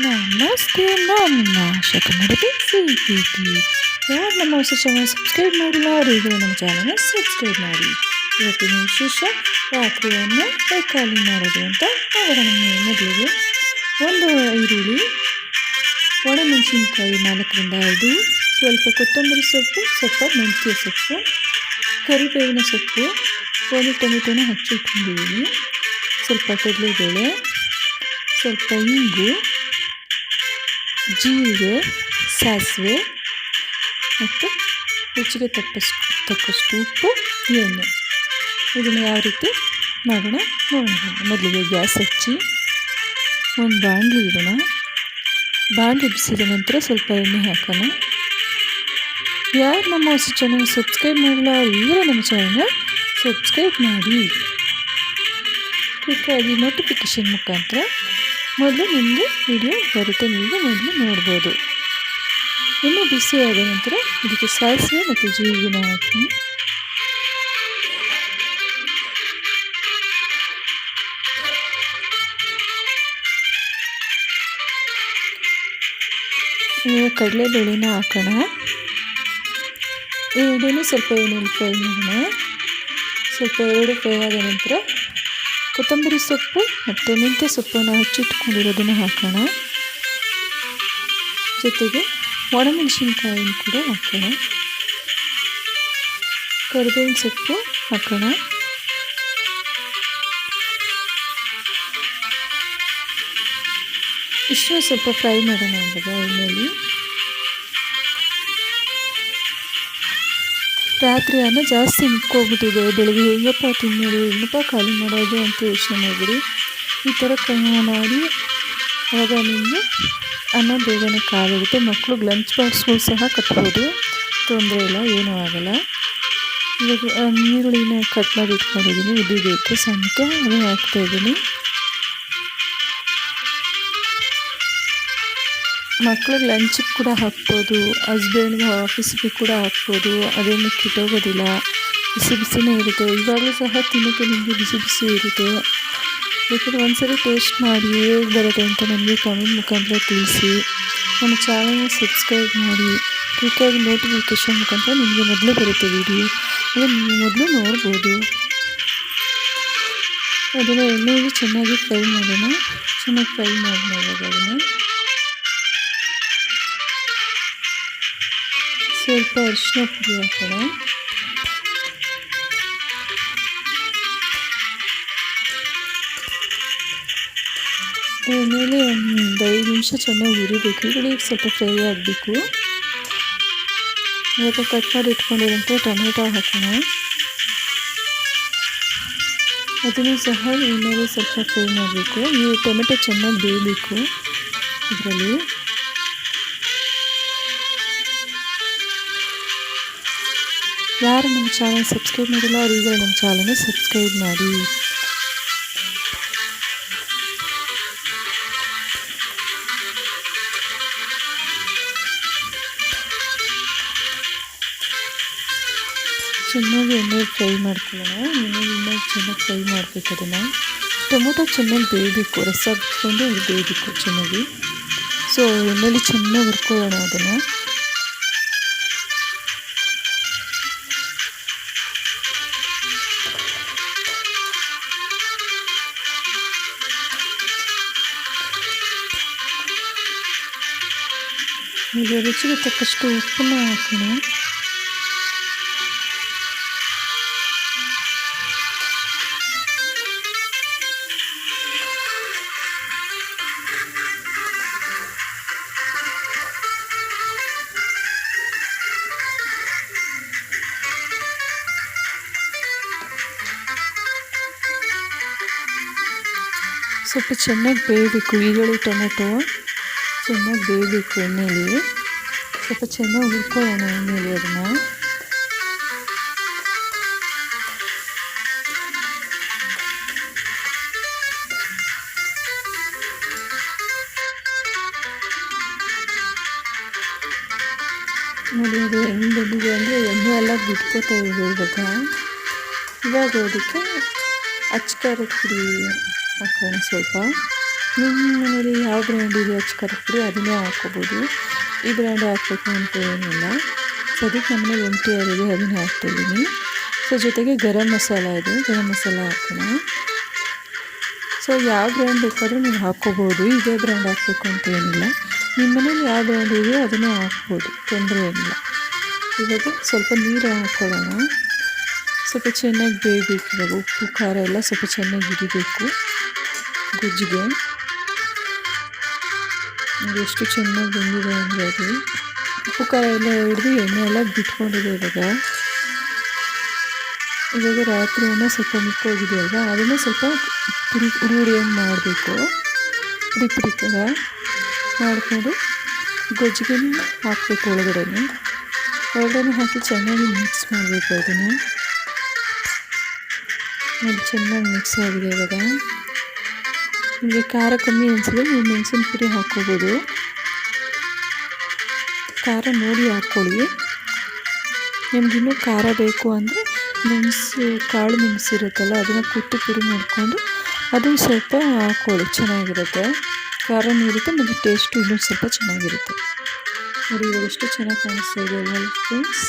ನಮಸ್ತೆ, ನಾನು ಆಶಾ ಕನ್ನಡದ ಸಿಹಿತಿ ಯಾರು ನಮ್ಮ ಹೊಸ ಚಾನಲ್ ಸಬ್ಸ್ಕ್ರೈಬ್ ಮಾಡಿಲ್ಲ ಅವರಿಗೆ ನಮ್ಮ ಚಾನಲ್ನ ಸಬ್ಸ್ಕ್ರೈಬ್ ಮಾಡಿ. ಇವತ್ತಿನ ವಿಶೇಷ ರಾತ್ರಿಯನ್ನು ಖಾಲಿ ಮಾಡೋದು ಅಂತ ನೋಡೋಣ ಮೊದಲಿಗೆ ಒಂದು ಈರುಳ್ಳಿ ಒಣಮೆಣಸಿನ್ಕಾಯಿ ನಾಲ್ಕರಿಂದ ಐದು, ಸ್ವಲ್ಪ ಕೊತ್ತಂಬರಿ ಸೊಪ್ಪು, ಸ್ವಲ್ಪ ಮೆಂತ್ಯ ಸೊಪ್ಪು, ಕರಿಬೇವಿನ ಸೊಪ್ಪು, ಒಂದು ಟೊಮೆಟೊನ ಹಚ್ಚಿಟ್ಕೊಂಡಿದ್ದೀನಿ. ಸ್ವಲ್ಪ ಕಡಲೆಬೇಳೆ, ಸ್ವಲ್ಪ ಇಂಗು ಜೀರಿಗೆ ಸಾಸಿವೆ ಮತ್ತು ರುಚಿಗೆ ತಕ್ಕಷ್ಟು ತಕ್ಕಷ್ಟು ಉಪ್ಪು, ಎಣ್ಣೆ. ಇದನ್ನು ಯಾವ ರೀತಿ ಮಾಡೋಣ? ನೋಡೋಣ. ಮೊದಲಿಗೆ ಗ್ಯಾಸ್ ಹಚ್ಚಿ ಒಂದು ಬಾಣಲಿ ಇಡೋಣ. ಬಾಣಲಿ ಬಿಸಿದ ನಂತರ ಸ್ವಲ್ಪ ಎಣ್ಣೆ ಹಾಕೋಣ. ಯಾರು ನಮ್ಮ ಹೊಸ ಚಾನಲ್ ಸಬ್ಸ್ಕ್ರೈಬ್ ಮಾಡಿಲ್ಲ ಈಗ ನಮ್ಮ ಚಾನಲ್ನ ಸಬ್ಸ್ಕ್ರೈಬ್ ಮಾಡಿ. ಕ್ವಿಕ್ಕಾಗಿ ನೋಟಿಫಿಕೇಷನ್ ಮುಖಾಂತರ ಮೊದಲು ನಿಮಗೆ ವಿಡಿಯೋ ಬರುತ್ತೆ, ನೀವು ಮೊದಲು ನೋಡ್ಬೋದು. ಇನ್ನು ಬಿಸಿಯಾದ ನಂತರ ಇದಕ್ಕೆ ಸಾಸಿವೆ ಮತ್ತು ಜೀರಿಗೆನ ಹಾಕಿ ಈಗ ಕಡಲೆಬೇಳೆನ ಹಾಕೋಣ. ಎರಡೂ ಸ್ವಲ್ಪ ಏನೇನು ಫ್ರೈ ಮಾಡೋಣ. ಸ್ವಲ್ಪ ಎರಡು ಫ್ರೈ ಆದ ನಂತರ ಕೊತ್ತಂಬರಿ ಸೊಪ್ಪು ಮತ್ತು ಮೆಂತ್ಯ ಸೊಪ್ಪನ್ನು ಹಚ್ಚಿಟ್ಕೊಂಡಿರೋದನ್ನು ಹಾಕೋಣ. ಜೊತೆಗೆ ಒಣಮೆಣಸಿನ್ಕಾಯಿನ ಕೂಡ ಹಾಕೋಣ. ಕರಿಬೇವಿನ ಸೊಪ್ಪು ಹಾಕೋಣ. ಇಷ್ಟು ಸ್ವಲ್ಪ ಫ್ರೈ ಮಾಡೋಣ ಇವಾಗ ಎಣ್ಣೆಯಲ್ಲಿ ರಾತ್ರಿ ಅನ್ನ ಜಾಸ್ತಿ ಮುಕ್ಕೋಗ್ಬಿಟ್ಟಿದೆ. ಬೆಳಗ್ಗೆ ಹೇಗಪ್ಪ ತಿನ್ನೋದು ಹೆಂಗಪ್ಪ ಖಾಲಿ ಮಾಡೋದು ಅಂತ ಯೋಚನೆ ಮಾಡಿದ್ರಿ. ಈ ಥರ ಕಮ್ಮಿ ಮಾಡಿ ಆವಾಗ ನಿಮಗೆ ಅನ್ನ, ಬೇಗನೆ ಕಾಲಾಗುತ್ತೆ ಮಕ್ಕಳು ಲಂಚ್ ಬಾಕ್ಸ್ಗಳು ಸಹ ಕಟ್ಬೋದು. ತೊಂದರೆ ಇಲ್ಲ, ಏನೂ ಆಗೋಲ್ಲ. ಇವಾಗ ನೀರುಳ್ಳಿನ ಕಟ್ ಮಾಡಿ ಇಟ್ಕೊಂಡಿದ್ದೀನಿ. ಬೇಕು ಸಣ್ಣಕ್ಕೆ ಅದು ಹಾಕ್ತಾಯಿದ್ದೀನಿ ಮಕ್ಳಿಗೆ ಲಂಚಿಗೆ ಕೂಡ ಹಾಕ್ಬೋದು ಹಸ್ಬೆಂಡ್ಗೆ ಆಫೀಸ್ಗೆ ಕೂಡ ಹಾಕ್ಬೋದು ಅದೇನು ಕಿಟ್ಟೋಗೋದಿಲ್ಲ ಬಿಸಿ ಬಿಸಿನೇ ಇರುತ್ತೆ. ಇವಾಗಲೂ ಸಹ ತಿನ್ನೋಕ್ಕೆ ನಿಮಗೆ ಬಿಸಿ ಬಿಸಿ ಇರುತ್ತೆ. ಬೇಕಾದ್ರೆ ಒಂದ್ಸರಿ ಟೇಸ್ಟ್ ಮಾಡಿ ಹೇಗೆ ಬರುತ್ತೆ ಅಂತ ನನಗೆ ಕಮೆಂಟ್ ಮುಖಾಂತರ ತಿಳಿಸಿ. ನಮ್ಮ ಚಾನಲ್ನ ಸಬ್ಸ್ಕ್ರೈಬ್ ಮಾಡಿ ಕ್ವಿಕ್ಕಾಗಿ ನೋಟಿಫಿಕೇಷನ್ ಮುಖಾಂತರ ನಿಮಗೆ ಮೊದಲು ಬರುತ್ತೆ ವಿಡಿಯೋ ಅದು ನೀವು ಮೊದಲು ನೋಡ್ಬೋದು. ಅದನ್ನು ಎಣ್ಣೆಯಲ್ಲಿ ಚೆನ್ನಾಗಿ ಫ್ರೈ ಮಾಡೋಣ. ಚೆನ್ನಾಗಿ ಫ್ರೈ ಮಾಡಿ ಅದನ್ನು. ಸ್ವಲ್ಪ ಅರಿಶಿನ ಪುಡಿ ಹಾಕೋಣ. ಆಮೇಲೆ ಒಂದು ಐದು ನಿಮಿಷ ಚೆನ್ನಾಗಿ ಹುರಿಬೇಕು. ಈಗಲೇ ಸ್ವಲ್ಪ ಫ್ರೈ ಆಗಬೇಕು. ಇವಾಗ ಕಟ್ ಮಾಡಿ ಇಟ್ಕೊಂಡಿರೋಂಥ ಟೊಮೆಟೊ ಹಾಕೋಣ. ಅದನ್ನು ಸಹ ಎಣ್ಣೆಗೆ ಸ್ವಲ್ಪ ಫ್ರೈ ಮಾಡಬೇಕು. ಈ ಟೊಮೆಟೊ ಚೆನ್ನಾಗಿ ಬೇಯಬೇಕು. ಇದರಲ್ಲಿ. ಯಾರು ನಮ್ಮ ಚಾನಲ್ ಸಬ್ಸ್ಕ್ರೈಬ್ ಮಾಡಿಲ್ಲ ಅವ್ರು ಈಗ ನಮ್ಮ ಚಾನಲ್ನ ಸಬ್ಸ್ಕ್ರೈಬ್ ಮಾಡಿ ಚೆನ್ನಾಗಿ ಎಣ್ಣೆ ಫ್ರೈ ಮಾಡ್ಕೊಳ್ಳೋಣ ಎಣ್ಣೆಯಿಂದ ಚೆನ್ನಾಗಿ ಫ್ರೈ ಮಾಡಬೇಕು ಅದನ್ನು ಟೊಮೊಟೊ ಚೆನ್ನಾಗಿ ಬೇಯಬೇಕು ರಸ ಬಿಟ್ಕೊಂಡು ಅದು ಬೇಯಬೇಕು ಚೆನ್ನಾಗಿ ಸೊ ಎಣ್ಣೆಲಿ ಚೆನ್ನಾಗಿ ಹುರ್ಕೊಳ್ಳೋಣ ಅದನ್ನು ಈಗ ರುಚಿಗೆ ತಕ್ಕಷ್ಟು ಉಪ್ಪನ್ನು ಹಾಕೋಣ ಸ್ವಲ್ಪ ಚೆನ್ನಾಗಿ ಬೇಯಬೇಕು. ಈರುಳ್ಳಿ ಟೊಮೆಟೊ. ಚೆನ್ನಾಗಿ ಬೇಯಬೇಕು ಎಣ್ಣೆಯಲ್ಲಿ ಸ್ವಲ್ಪ ಚೆನ್ನಾಗಿ ಹುರ್ಕೊಳ್ಳೋಣ ಎಣ್ಣೆಯಲ್ಲಿ ಅದನ್ನು. ನೋಡಿ, ಅದು ಹೆಂಗೆ ಬಂದಿದೆ ಅಂದರೆ ಎಣ್ಣೆ ಎಲ್ಲ ಬಿಟ್ಕೋತಾ ಇದೆ ಇವಾಗ. ಇವಾಗ ಅದಕ್ಕೆ ಅಚ್ಚ ಖಾರದ ಪುಡಿ ಹಾಕೋಣ ಸ್ವಲ್ಪ. ನಿಮ್ಮ ಮನೇಲಿ ಯಾವ ಬ್ರ್ಯಾಂಡ್ ಇದೆ ಕರೆಕ್ಟ್ರಿ ಅದನ್ನೇ ಹಾಕ್ಕೋಬೋದು. ಈ ಬ್ರ್ಯಾಂಡ್ ಹಾಕಬೇಕು ಅಂತ ಏನಿಲ್ಲ. ಸದ್ಯಕ್ಕೆ ನಮ್ಮನೇಲಿ ಎಂ ಟಿ ಆರ್ ಇದೆ, ಅದನ್ನೇ ಹಾಕ್ತಿದ್ದೀನಿ ಸೊ, ಜೊತೆಗೆ ಗರಂ ಮಸಾಲ ಇದೆ, ಗರಂ ಮಸಾಲ ಹಾಕೋಣ. ಸೊ, ಯಾವ ಬ್ರ್ಯಾಂಡ್ ಬೇಕಾದರೂ ನೀವು ಹಾಕ್ಕೋಬೋದು. ಇದೇ ಬ್ರ್ಯಾಂಡ್ ಹಾಕಬೇಕು ಅಂತ ಏನಿಲ್ಲ. ನಿಮ್ಮ ಮನೇಲಿ ಯಾವ ಬ್ರ್ಯಾಂಡ್ ಇದೆಯೋ ಅದನ್ನೇ ಹಾಕ್ಬೋದು. ತೊಂದರೆ ಏನಿಲ್ಲ. ಇವಾಗ ಸ್ವಲ್ಪ ನೀರು ಹಾಕ್ಕೊಳ್ಳೋಣ ಸ್ವಲ್ಪ ಚೆನ್ನಾಗಿ ಬೇಯಬೇಕು ಇವಾಗ. ಉಪ್ಪು, ಖಾರ ಎಲ್ಲ ಸ್ವಲ್ಪ ಚೆನ್ನಾಗಿ ಹಿಡಿಬೇಕು. ಗೊಜ್ಜಿಗೆ. ಎಷ್ಟು ಚೆನ್ನಾಗಿ ಬಂದಿದೆ ಅಂದರೆ ಅದು. ಉಪ್ಪು ಖಾರ ಎಲ್ಲ ಹಿಡಿದು ಎಣ್ಣೆ ಎಲ್ಲ ಬಿಟ್ಕೊಂಡಿದೆ ಇವಾಗ. ಇವಾಗ ರಾತ್ರಿ ಅನ್ನ ಸ್ವಲ್ಪ ಮಿಕ್ಕೋಗಿದೆ ಅಲ್ವಾ ಅದನ್ನು ಸ್ವಲ್ಪ ಪುಡಿ ಹುಡಿ ಮಾಡಬೇಕು. ಪುಡಿ ಪುಡಿ ಥರ ಮಾಡಿಕೊಂಡು ಗೊಜ್ಜಿಗೆ ಹಾಕಬೇಕು ಒಳಗಡೆ ಒಳಗಡೆ ಹಾಕಿ ಚೆನ್ನಾಗಿ ಮಿಕ್ಸ್ ಮಾಡಬೇಕು ಅದನ್ನು. ಅದು ಚೆನ್ನಾಗಿ ಮಿಕ್ಸ್ ಆಗಿದೆ ಇವಾಗ. ನಿಮಗೆ ಖಾರ ಕಮ್ಮಿ ಅನಿಸಿದ್ರೆ ನೀವು ಮೆಣಸಿನ ಪುಡಿ ಹಾಕ್ಕೋಬೋದು. ಖಾರ ನೋಡಿ ಹಾಕ್ಕೊಳ್ಳಿ. ನಿಮಗಿನ್ನೂ ಖಾರ ಬೇಕು ಅಂದರೆ ಮೆಣಸು, ಕಾಳು ಮೆಣಸು ಇರುತ್ತಲ್ಲ, ಅದನ್ನು ಕುಟ್ಟಿ ಪುಡಿ ಮಾಡಿಕೊಂಡು ಅದನ್ನು ಸ್ವಲ್ಪ ಹಾಕ್ಕೊಳ್ಳಿ, ಚೆನ್ನಾಗಿರುತ್ತೆ. ಖಾರ ನೀರುತ್ತೆ ಮತ್ತು ಟೇಸ್ಟು ಇನ್ನೂ ಸ್ವಲ್ಪ ಚೆನ್ನಾಗಿರುತ್ತೆ. ನೋಡಿ ಎಷ್ಟು ಚೆನ್ನಾಗಿ ಕಾಣಿಸ್ತಾ ಇದೆ ಫ್ರೆಂಡ್ಸ್